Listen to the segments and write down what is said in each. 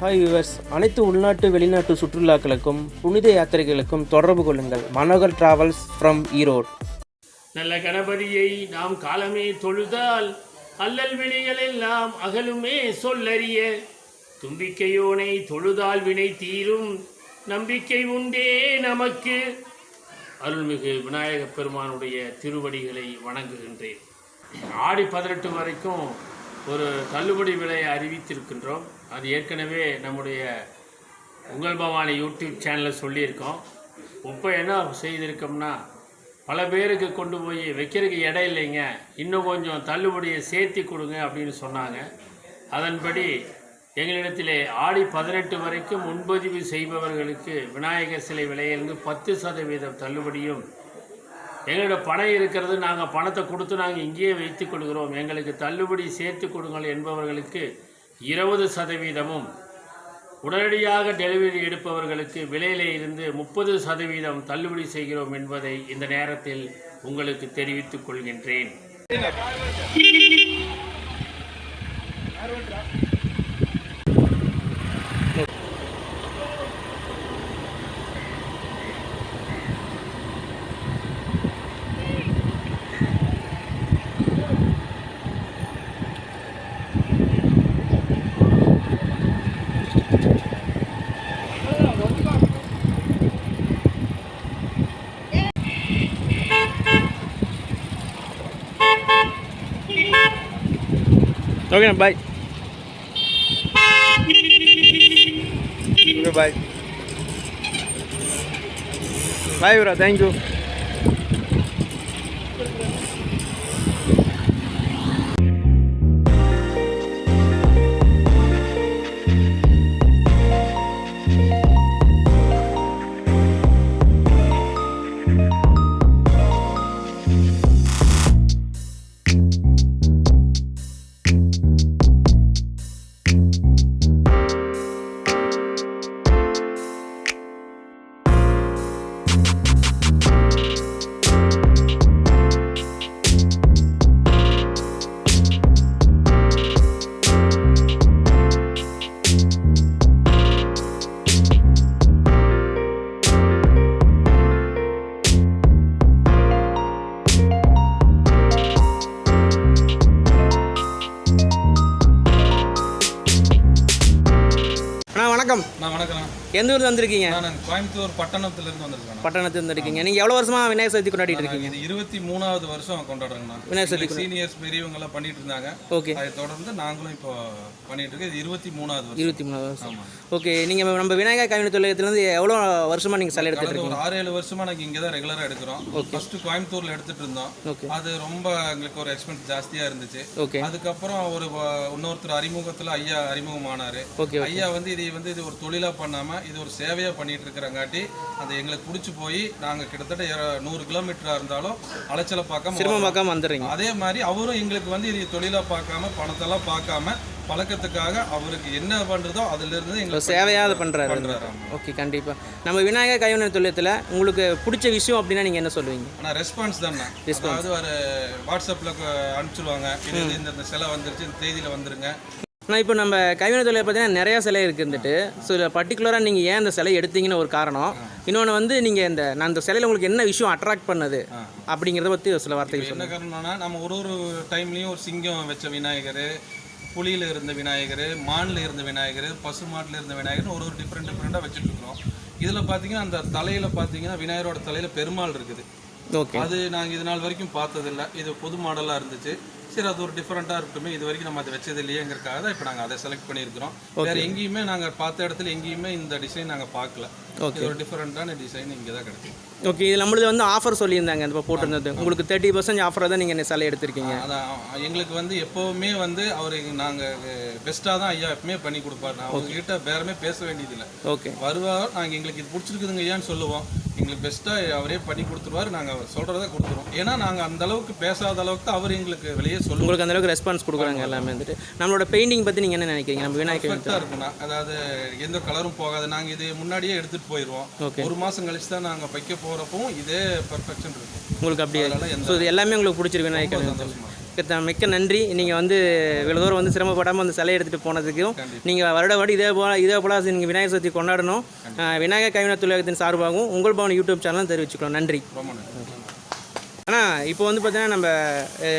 Hi viewers அனைத்து உள்நாட்டு வெளிநாட்டு சுற்றுலாக்களுக்கும் புனித யாத்திரைகளுக்கும் தொடர்பு கொள்ளுங்கள். மனோகர் டிராவல்ஸ் ஃப்ரம் ஈரோடு நல்ல கணபதியை நாம் காலமே தொழுதால் அல்லல் வினைகள் எல்லாம் அகலுமே சொல்லறிய. தும்பிக்கையோனை தொழுதால் வினை தீரும் நம்பிக்கை உண்டே நமக்கு. அருள்மிகு விநாயகப் பெருமானுடைய திருவடிகளை வணங்குகின்றேன். ஆடி பதினெட்டு வரைக்கும் ஒரு தள்ளுபடி விலையை அறிவித்திருக்கின்றோம். அது ஏற்கனவே நம்முடைய உங்கள் பவானி யூடியூப் சேனலில் சொல்லியிருக்கோம். இப்போ என்ன செய்திருக்கோம்னா பல பேருக்கு கொண்டு போய் வைக்கிறதுக்கு இடம் இல்லைங்க. இன்னும் கொஞ்சம் தள்ளுபடியை சேர்த்தி கொடுங்க அப்படின்னு சொன்னாங்க. அதன்படி எங்களிடத்திலே ஆடி பதினெட்டு வரைக்கும் முன்பதிவு செய்பவர்களுக்கு விநாயகர் சிலை விலையிலிருந்து பத்து சதவீதம் தள்ளுபடியும் எங்களோட பணம் இருக்கிறது நாங்கள் பணத்தை கொடுத்து நாங்கள் இங்கேயே வைத்து கொடுக்குறோம் எங்களுக்கு தள்ளுபடி சேர்த்து கொடுங்கள் என்பவர்களுக்கு இருபது சதவீதமும் உடனடியாக டெலிவரி எடுப்பவர்களுக்கு விலையிலே இருந்து முப்பது சதவீதம் தள்ளுபடி செய்கிறோம் என்பதை இந்த நேரத்தில் உங்களுக்கு தெரிவித்துக் கொள்கின்றேன். Okay bye okay bye bye bro thank you வணக்கம். நான் வணக்கம் எந்த ஊர் வந்திருக்கீங்க? கோயம்புத்தூர் பட்டணத்திலிருந்து வந்திருக்கேன் பட்டணத்துல வந்துருக்கீங்க. நீங்கள் எவ்வளோ வருஷமா விநாயகர் சதுர்த்தி கொண்டாடிட்டு இருக்கீங்க? இது இருபத்தி மூணாவது வருஷம் கொண்டாடுறேங்கண்ணா. விநாயகர் சதுர்த்தி சீனியர்ஸ் பெரியவங்க எல்லாம் பண்ணிட்டு இருந்தாங்க. ஓகே. அதை தொடர்ந்து நாங்களும் இப்போ பண்ணிட்டு இருக்கோம். இது இருபத்தி மூணாவது வருஷம். இருபத்தி மூணாவது வருஷம். ஆமா. ஓகே நீங்கள் நம்ம விநாயகர் கைவினை தொழிலத்துலேருந்து எவ்வளோ வருஷமா நீங்கள் சிலை எடுத்துட்டு இருக்கீங்க ஒரு ஆறு ஏழு வருஷமா நாங்கள் இங்கே தான் ரெகுலராக எடுக்கிறோம். ஃபர்ஸ்ட் கோயம்புத்தூர்ல எடுத்துட்டு இருந்தோம். அது ரொம்ப எங்களுக்கு ஒரு எக்ஸ்பென்ஸ் ஜாஸ்தியா இருந்துச்சு. ஓகே. அதுக்கப்புறம் ஒரு இன்னொருத்தர் அறிமுகத்துல ஐயா அறிமுகமானாரு. ஐயா வந்து இது வந்து இது ஒரு தொழிலா பண்ணாம இது ஒரு சேவையா பண்ணிட்டு இருக்கிறங்காட்டி அது எங்களுக்கு பிடிச்சி போய் நாங்க கிட்டத்தட்ட நூறு கிலோமீட்டரா இருந்தாலும் அலைச்சலை பார்க்காம சிரமம் பார்க்காம வந்துடுறீங்க. அதே மாதிரி அவரும் எங்களுக்கு வந்து இது தொழிலா பார்க்காம பணத்தெல்லாம் பார்க்காம பழக்கத்துக்காக அவருக்கு என்ன பண்றதோ அதுல இருந்து ஒரு எங்களுக்கு சேவையாக பண்ணுறாரு பண்றாரு. ஆமா. ஓகே கண்டிப்பாக நம்ம விநாயகர் கைவினை தொழிலத்தில் உங்களுக்கு பிடிச்ச விஷயம் அப்படின்னா நீங்கள் என்ன சொல்லுவீங்க? ஆனா ரெஸ்பான்ஸ் தானே அதாவது ஒரு வாட்ஸ்அப்ல க- அனுப்பிச்சிடுவாங்க இது இந்த சிலை வந்துருச்சு இந்த தேதியில வந்துருங்க. ஆனால் இப்போ நம்ம கைவினை தொழிலை பார்த்தீங்கன்னா நிறையா சிலை இருக்குந்துட்டு ஸோ இதில் பர்டிகுலராக நீங்கள் ஏன் இந்த சிலை எடுத்தீங்கன்னு ஒரு காரணம். இன்னொன்று வந்து நீங்கள் இந்த நான் இந்த சிலையில் உங்களுக்கு என்ன விஷயம் அட்ராக்ட் பண்ணது அப்படிங்கிறத பற்றி ஒரு சில வார்த்தைகள் என்ன காரணம்னா நம்ம ஒரு ஒரு டைம்லயும் ஒரு சிங்கம் வச்ச விநாயகர் புலியில இருந்த விநாயகர் மான்ல இருந்த விநாயகர் பசுமாட்டில் இருந்த விநாயகர் ஒரு ஒரு டிஃப்ரெண்ட் டிஃப்ரெண்டாக வச்சுட்டு இருக்கிறோம். இதுல பாத்தீங்கன்னா அந்த தலையில பாத்தீங்கன்னா விநாயகரோட தலையில பெருமாள் இருக்குது. ஓகே அது நாங்க இது நாள் வரைக்கும் பார்த்ததில்ல. இது புது மாடலா இருந்துச்சு. சரி அது ஒரு டிஃப்ரெண்ட்டாக இருக்கட்டுமே இது வரைக்கும் நம்ம அதை வச்சது இல்லையேங்கிறக்காக தான் இப்போ நாங்கள் அதை செலக்ட் பண்ணியிருக்கிறோம். வேற எங்கேயுமே நாங்கள் பார்த்த இடத்துல எங்கேயுமே இந்த டிசைன் நாங்கள் பார்க்கல. இது ஒரு டிஃப்ரெண்ட்டான டிசைன் இங்கே தான் கிடைக்கும் ஓகே இது நம்மளது வந்து ஆஃபர் சொல்லியிருந்தாங்க இந்த போட்டிருந்தது உங்களுக்கு தேர்ட்டி பர்சன்ட் ஆஃபராக தான் நீங்கள் இந்த சிலை எடுத்திருக்கீங்க? அதான். எங்களுக்கு வந்து எப்போவுமே வந்து அவர் நாங்கள் பெஸ்ட்டாக தான் ஐயா எப்பவுமே பண்ணி கொடுப்பாரு. நான் அவங்ககிட்ட வேறமே பேச வேண்டியதில்லை. ஓகே. வருவார் நாங்கள் எங்களுக்கு இது பிடிச்சிருக்குதுங்க ஐயான்னு சொல்லுவோம். எங்களுக்கு பெஸ்ட்டாக அவரே பண்ணி கொடுத்துருவாரு. நாங்கள் அவர் சொல்கிறத கொடுத்துருவோம். ஏன்னா நாங்கள் அந்த அளவுக்கு பேசாத அளவுக்கு அவர் எங்களுக்கு வெளியே சொல்லுவோம் உங்களுக்கு அந்த அளவுக்கு ரெஸ்பான்ஸ் கொடுக்குறாங்க எல்லாமே வந்துட்டு. நம்மளோட பெயிண்டிங் பற்றி நீங்கள் என்ன நினைக்கிறீங்க? நம்ம விநாயகர் இருக்கும்ண்ணா. அதாவது எந்த கலரும் போகாது. நாங்கள் இது முன்னாடியே எடுத்துகிட்டு போயிடுவோம் Okay. ஒரு மாதம் கழிச்சு தான் நாங்கள் வைக்க போகிறப்பவும் இதே பெர்ஃபெக்ஷன் இருக்கும் உங்களுக்கு அப்படியே ஸோ இது எல்லாமே உங்களுக்கு பிடிச்சிருக்கு. மிக்க- நன்றி. நீங்கள் வந்து இவ்வளோ தூரம் வந்து சிரமப்படாமல் அந்த சிலையை எடுத்துகிட்டு போனதுக்கும். நீங்கள் வருட வருடம் இதே போல் இதே போல் நீங்கள் விநாயகர் சதுர்த்தி கொண்டாடணும். விநாயகர் கைவினை தொழிலகத்தின் சார்பாகவும் உங்கள் பவன் யூடியூப் சேனலும் தெரிவிச்சுக்கலாம் நன்றி. ரொம்ப நன்றி. ஆனால் இப்போ வந்து பார்த்தீங்கன்னா நம்ம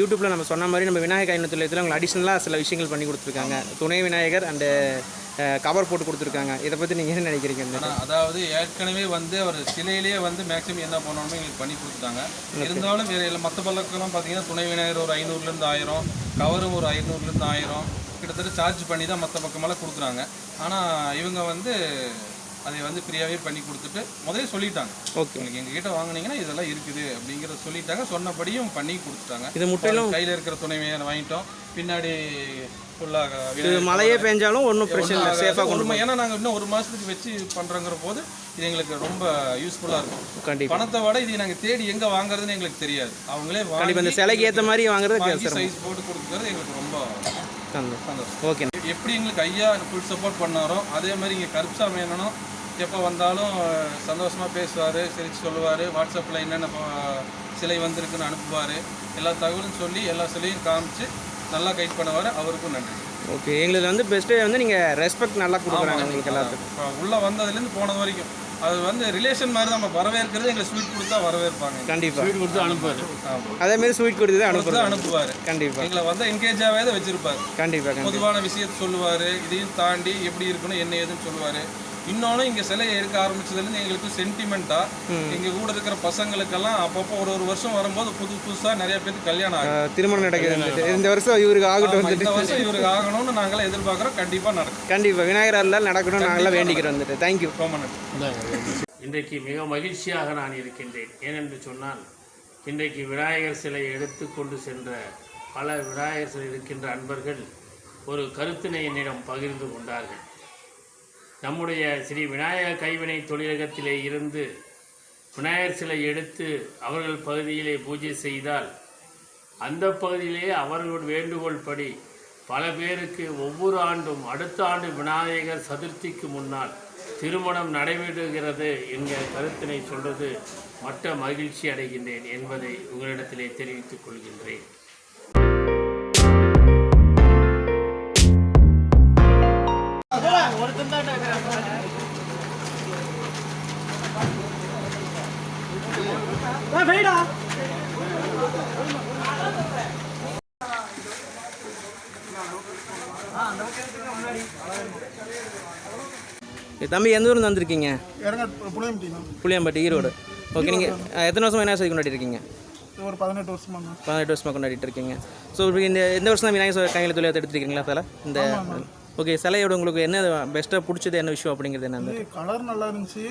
யூடியூப்பில் நம்ம சொன்ன மாதிரி நம்ம விநாயகர் தொழிலகத்தில் உங்களுக்கு அடிஷ்னலாக சில விஷயங்கள் பண்ணி கொடுத்துருக்காங்க. துணை விநாயகர் அண்டு கவர் போட்டு கொடுத்துருக்காங்க. இதை பற்றி நீங்கள் என்ன நினைக்கிறீங்க அதாவது ஏற்கனவே வந்து அவர் சிலையிலேயே வந்து மேக்ஸிமம் என்ன பண்ணணுமோ எங்களுக்கு பண்ணி கொடுத்துட்டாங்க. இருந்தாலும் வேற இல்லை மற்ற பல்லக்கெல்லாம் பார்த்தீங்கன்னா துணை விநாயகர் ஒரு ஐநூறுலேருந்து ஆயிரம் கவரும் ஒரு ஐநூறுலேருந்து ஆயிரம் கிட்டத்தட்ட சார்ஜ் பண்ணி தான் மற்ற பக்கமெல்லாம் கொடுக்குறாங்க. ஆனால் இவங்க வந்து அதை வந்து ஃப்ரீயாகவே பண்ணி கொடுத்துட்டு முதலே சொல்லிட்டாங்க. ஓகே. உங்களுக்கு எங்ககிட்ட வாங்குனீங்கன்னா இதெல்லாம் இருக்குது அப்படிங்கிறத சொல்லிட்டாங்க. சொன்னபடியும் பண்ணி கொடுத்துட்டாங்க. இது முற்றிலும் கையில் இருக்கிற துணை விநாயகர் வாங்கிட்டோம். பின்னாடி ஃபுல்லாக மழையே பெஞ்சாலும் ஒன்றும் பிரச்சனை இல்லை. சேஃபாக கொண்டு ஏன்னா நாங்கள் இன்னும் ஒரு மாதத்துக்கு வச்சு பண்ணுறோங்கிற போது இது எங்களுக்கு ரொம்ப யூஸ்ஃபுல்லாக இருக்கும். கண்டிப்பாக பணத்தை விட இது நாங்கள் தேடி எங்கே வாங்குறதுன்னு எங்களுக்கு தெரியாது. அவங்களே கண்டிப்பாக இந்த சிலைக்கு ஏற்ற மாதிரி வாங்குறது வாங்கி சைஸ் போட்டு கொடுக்குறது எங்களுக்கு ரொம்ப சந்தோஷம் ஓகே. எப்படி எங்களுக்கு ஐயா ஃபுல் சப்போர்ட் பண்ணாரோ அதே மாதிரி இங்கே கருப்சாமி என்னனும் எப்போ வந்தாலும் சந்தோஷமாக பேசுவார் சிரிச்சு சொல்லுவார் வாட்ஸ்அப்பில் என்னென்ன சிலை வந்திருக்குன்னு அனுப்புவார் எல்லா தகவலும் சொல்லி எல்லா சிலையும் காமிச்சு நல்லா கைட் பண்ணுவார் அவருக்கும் நன்றி. ஓகே. எங்களுக்கு வந்து பெஸ்ட்டு வந்து நீங்கள் ரெஸ்பெக்ட் நல்லா கொடுக்குறாங்க உங்களுக்கு எல்லாத்துக்கும். உள்ளே வந்ததுலேருந்து போனது வரைக்கும். அது வந்து ரிலேஷன் மாதிரி நம்ம வரவேற்கிறது எங்களுக்கு ஸ்வீட் கொடுத்தா வரவேற்பாங்க. கண்டிப்பாக வீடு கொடுத்து அனுப்புவார். ஆமாம் அதேமாரி ஸ்வீட் கொடுத்து அனுப்புகிறோம் அனுப்புவார். கண்டிப்பாக எங்களை வந்து என்கேஜாகவே தான் வச்சிருப்பார். கண்டிப்பாக பொதுவான விஷயத்தை சொல்லுவார் இதையும் தாண்டி எப்படி இருக்கணும் என்ன ஏதுன்னு சொல்லுவார். இன்னொன்று இங்கே சிலையை எடுக்க ஆரம்பிச்சதுலேருந்து எங்களுக்கு சென்டிமெண்ட்டாக எங்கள் கூட இருக்கிற பசங்களுக்கெல்லாம் அப்பப்போ ஒரு ஒரு வருஷம் வரும்போது புது புதுசாக நிறைய பேருக்கு கல்யாணம் ஆகும் திருமணம் நடக்குது இந்த வருஷம் இவருக்கு ஆகட்டும் இந்த வருஷம் இவருக்கு ஆகணும்னு நாங்களாம் எதிர்பார்க்குறோம். கண்டிப்பாக நடக்கும். கண்டிப்பாக விநாயகர் அருளால் நடக்கணும் நாங்களாம் வேண்டிக்கிறோம் வந்துட்டு. தேங்க்யூ ரொம்ப நன்றி. இன்றைக்கு மிக மகிழ்ச்சியாக நான் இருக்கின்றேன். ஏனென்று சொன்னால் இன்றைக்கு விநாயகர் சிலை எடுத்து கொண்டு சென்ற பல விநாயகர் சிலை இருக்கின்ற அன்பர்கள் ஒரு கருத்தினை என்னிடம் பகிர்ந்து கொண்டார்கள். நம்முடைய ஸ்ரீ விநாயகர் கைவினை தொழிலகத்திலே இருந்து விநாயகர் சிலை எடுத்து அவர்கள் பகுதியிலே பூஜை செய்தால் அந்த பகுதியிலே அவர்கள் வேண்டுகோள் படி பல பேருக்கு ஒவ்வொரு ஆண்டும் அடுத்த ஆண்டு விநாயகர் சதுர்த்திக்கு முன்னால் திருமணம் நடைபெறுகிறது என்கிற கருத்தினை சொல்வது மற்ற மகிழ்ச்சி அடைகின்றேன் என்பதை உங்களிடத்திலே தெரிவித்துக் கொள்கின்றேன். தம்பி எந்த ஊர்ந்து வந்திருக்கீங்க? புளியம்பட்டி ஈரோடு. ஓகே நீங்கள் எத்தனை வருஷம் விநாயகர் சதுர்த்தி கொண்டாடி இருக்கீங்க? ஒரு பதினெட்டு வருஷமா பதினெட்டு வருஷமாக கொண்டாடிட்டு இருக்கீங்க. ஸோ இந்த இந்த வருஷம் தான் விநாயகர் கையில் தொழில் எடுத்துருக்கீங்களா சிலை இந்த ஓகே சிலையோட உங்களுக்கு என்ன பெஸ்ட்டாக பிடிச்சது என்ன விஷயம் அப்படிங்கிறது என்ன கலர் நல்லா இருந்துச்சு.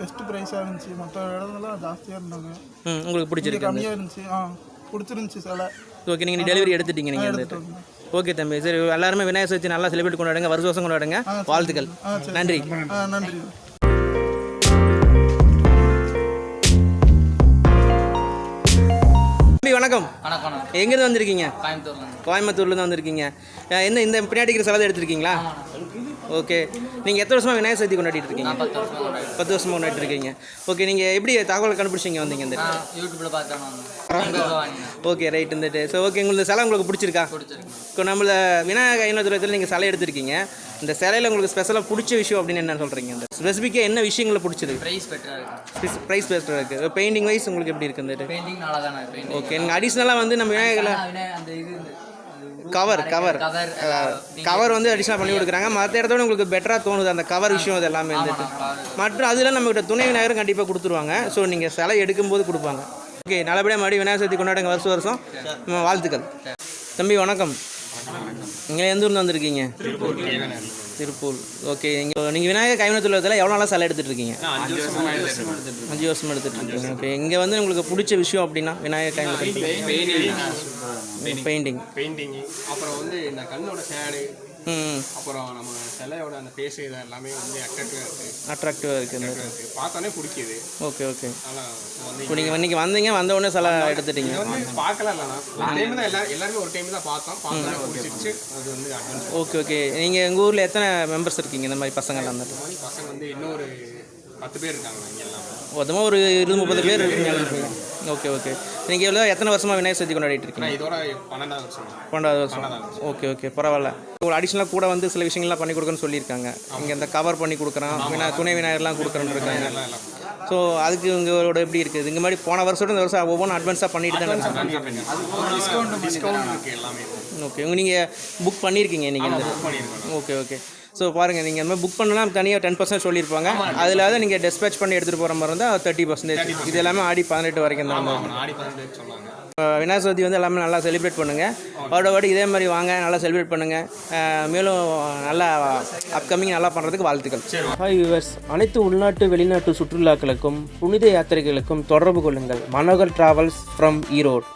பெஸ்ட் ப்ரைஸாக இருந்துச்சு. மற்ற இடத்துலலாம் ஜாஸ்தியாக இருந்தாங்க உங்களுக்கு பிடிச்சிருக்கு கம்மியாக இருந்துச்சு. ஆ பிடிச்சிருந்துச்சி சிலை. ஓகே நீங்கள் டெலிவரி எடுத்துட்டீங்க நீங்கள் வந்துட்டு ஓகே தம்பி சரி எல்லாருமே விநாயகர் சதுர்த்தி நல்லா செலிப்ரேட் கொண்டாடுங்க வருஷ வருஷம் கொண்டாடுங்க. வாழ்த்துக்கள். நன்றி. நன்றி. வணக்கம். வணக்கம். எங்கேருந்து வந்திருக்கீங்க? கோயம்புத்தூர்ல கோயம்புத்தூர்லேருந்து வந்திருக்கீங்க. என்ன இந்த பின்னாடி இருக்கிற செலவு எடுத்திருக்கீங்களா? ஓகே. நீங்கள் எத்தனை வருஷமாக விநாயகர் சதுர்த்தி கொண்டாடிட்டு இருக்கீங்க? பத்து வருஷமாக கொண்டாடிட்டு இருக்கீங்க. ஓகே நீங்கள் எப்படி தகவல் கண்டுபிடிச்சிங்க வந்தீங்க இந்த வாங்கினேன். ஓகே ரைட் வந்துட்டு ஸோ ஓகே உங்களுக்கு சிலை உங்களுக்கு பிடிச்சிருக்கா? பிடிச்சிருக்கு. இப்போ நம்மள விநாயகர் ஐநூறுல நீங்கள் சிலை எடுத்திருக்கீங்க. இந்த சிலையில் உங்களுக்கு ஸ்பெஷலாக பிடிச்ச விஷயம் அப்படின்னு என்ன சொல்கிறீங்க இந்த ஸ்பெசிஃபிக்காக என்ன விஷயங்களை பிடிச்சது? ப்ரைஸ் பெட்டரா இருக்கு. ப்ரைஸ் பெஸ்ட்டாக இருக்குது பெயிண்டிங் வைஸ் உங்களுக்கு எப்படி இருக்குது இந்த ஓகே நீங்கள் அடிஷ்னலாக வந்து நம்ம விநாயகரில் அந்த இது கவர் கவர் கவர் கவர் வந்து அடிஷனல் பண்ணி கொடுக்குறாங்க. மற்ற இடத்தோட உங்களுக்கு பெட்டராக தோணுது. அந்த கவர் விஷயம் இது எல்லாமே வந்துட்டு. மற்றும் அதில் நம்மகிட்ட துணை விநாயகரும் கண்டிப்பாக கொடுத்துருவாங்க. ஸோ நீங்கள் சிலை எடுக்கும்போது கொடுப்பாங்க. ஓகே நல்லபடியாக மறுபடியும் விநாயகர் சதுர்த்தி கொண்டாடுங்க. வருஷம் வருஷம். வாழ்த்துக்கள். தம்பி வணக்கம். நீங்கள் எந்த ஊர்ந்து வந்திருக்கீங்க? திருப்பூர் ஓகே நீங்கள் நீங்கள் விநாயகர் கைவினை தொழிலத்தில் எவ்வளோ நாளாக சிலை எடுத்துகிட்டு இருக்கீங்க? அஞ்சு வருஷம் எடுத்துகிட்டு இருக்கீங்க. ஓகே இங்கே வந்து உங்களுக்கு பிடிச்ச விஷயம் அப்படின்னா விநாயகர் கைவினை பெயிண்டிங் பெயிண்டிங்கு அப்புறம் வந்து இந்த கண்ணோட ஷேடு அப்புறம் நம்ம சிலையோட அந்த ஃபேஸ் இது எல்லாமே வந்து அட்ராக்டிவாக இருக்குது அட்ராக்டிவாக இருக்குது இருக்கு. பார்த்தோன்னே பிடிக்குது. ஓகே ஓகே இப்போ நீங்கள் இன்னைக்கு வந்தீங்க வந்த உடனே சில எடுத்துட்டீங்க. வந்து பார்க்கலாம் இல்லைண்ணா டைம் தான் எல்லாரும் எல்லாருமே ஒரு டைம் தான் பார்த்தோம். பார்த்தோன்னே பிடிச்சிருச்சு அது வந்து ஓகே ஓகே நீங்கள் எங்கள் ஊரில் எத்தனை மெம்பர்ஸ் இருக்கீங்க? இந்த மாதிரி பசங்கள்லாம் வந்துட்டு. மாதிரி பசங்க வந்து இன்னொரு பத்து பேர் இருக்காங்க மொத்தமாக ஒரு இருபது முப்பது பேர் இருக்கீங்க. Okay okay. நீங்கள் எவ்வளோ எத்தனை வருஷமாக விநாயகர் சதுர்த்தி கொண்டாடிட்டு இருக்கீங்க? இதோட பன்னெண்டாவது வருஷம். பன்னெண்டாவது வருஷம். Okay okay. பரவாயில்ல. ஒரு அடிஷ்னலாக கூட வந்து சில விஷயங்கள்லாம் பண்ணி கொடுக்குறேன்னு சொல்லியிருக்காங்க. இங்கே இந்த கவர் பண்ணி கொடுக்குறோம். வினா துணை விநாயகர்லாம் கொடுக்குறேன்னு இருக்காங்க. ஸோ அதுக்கு உங்களோட எப்படி இருக்குது? இங்கே மாதிரி போன வருஷம் இந்த வருஷம் ஒவ்வொன்றும் அட்வான்ஸாக பண்ணிட்டு தானே ஓகே நீங்கள் புக் பண்ணியிருக்கீங்க நீங்கள் இந்த ஓகே ஓகே ஸோ பாருங்கள் நீங்கள் இந்த மாதிரி புக் பண்ணலாம் தனியாக டென் பர்சன்ட் சொல்லியிருப்பாங்க. அதில் தான் நீங்கள் டிஸ்பேச் பண்ணி எடுத்துகிட்டு போகிற மாதிரி இருந்தால் தேர்ட்டி பர்சன்டேஜ் இது எல்லாமே ஆடி பதினெட்டு வரைக்கும் தான் விநாயகர் சதுர்த்தி வந்து எல்லாமே நல்லா செலிப்ரேட் பண்ணுங்கள் வருட வருடம் இதே மாதிரி வாங்க நல்லா செலிப்ரேட் பண்ணுங்கள் மேலும் நல்லா அப்கமிங் நல்லா பண்ணுறதுக்கு வாழ்த்துக்கள். ஹாய் வியூவர்ஸ் அனைத்து உள்நாட்டு வெளிநாட்டு சுற்றுலாக்களுக்கும் புனித யாத்திரைகளுக்கும் தொடர்பு கொள்ளுங்கள். Manohar travels from Erode